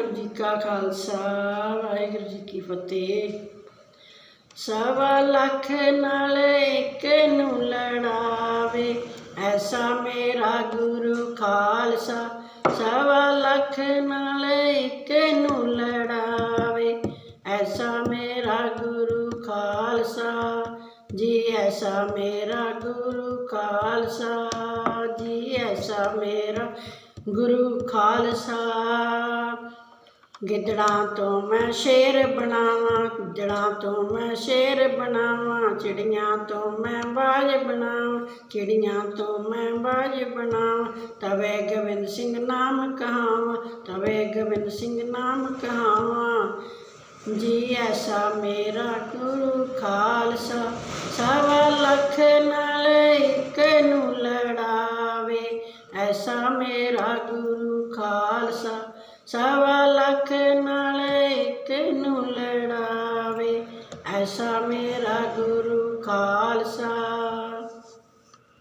ਵਾਹਿਗੁਰੂ ਜੀ ਕਾ ਖਾਲਸਾ, ਵਾਹਿਗੁਰੂ ਜੀ ਕੀ ਫਤਿਹ। ਸਵਾ ਲੱਖ ਨਾਲ ਇੱਕ ਨੂੰ ਲੜਾਵੇ, ਐਸਾ ਮੇਰਾ ਗੁਰੂ ਖਾਲਸਾ। ਸਵਾ ਲੱਖ ਨਾਲ ਇੱਕ ਨੂੰ ਲੜਾਵੇ, ਐਸਾ ਮੇਰਾ ਗੁਰੂ ਖਾਲਸਾ। ਜੀ, ਐਸਾ ਮੇਰਾ ਗੁਰੂ ਖਾਲਸਾ। ਜੀ, ਐਸਾ ਮੇਰਾ ਗੁਰੂ ਖਾਲਸਾ। ਗਿੱਦੜਾਂ ਤੋਂ ਮੈਂ ਸ਼ੇਰ ਬਣਾਵਾਂ, ਗਿੱਦੜਾਂ ਤੋਂ ਮੈਂ ਸ਼ੇਰ ਬਣਾਵਾਂ, ਚਿੜੀਆਂ ਤੋਂ ਮੈਂ ਬਾਜ ਬਣਾਵਾਂ, ਚਿੜੀਆਂ ਤੋਂ ਮੈਂ ਬਾਜ ਬਣਾਵਾਂ। ਤਵੇ ਗੋਬਿੰਦ ਸਿੰਘ ਨਾਮ ਕਹਾਵਾਂ, ਤਵੇ ਗੋਬਿੰਦ ਸਿੰਘ ਨਾਮ ਕਹਾਵਾਂ। ਜੀ ਐਸਾ ਮੇਰਾ ਗੁਰੂ ਖਾਲਸਾ, ਸਵਾ ਲੱਖ ਨਾਲ ਇੱਕ ਨੂੰ ਲੜਾਵੇ। ਐਸਾ ਮੇਰਾ ਗੁਰੂ ਖਾਲਸਾ ਸਵਾ ਲੱਖ ਨਾਲ ਇੱਕ ਨੂੰ ਲੜਾਵੇ ਐਸਾ ਮੇਰਾ ਗੁਰੂ ਖਾਲਸਾ।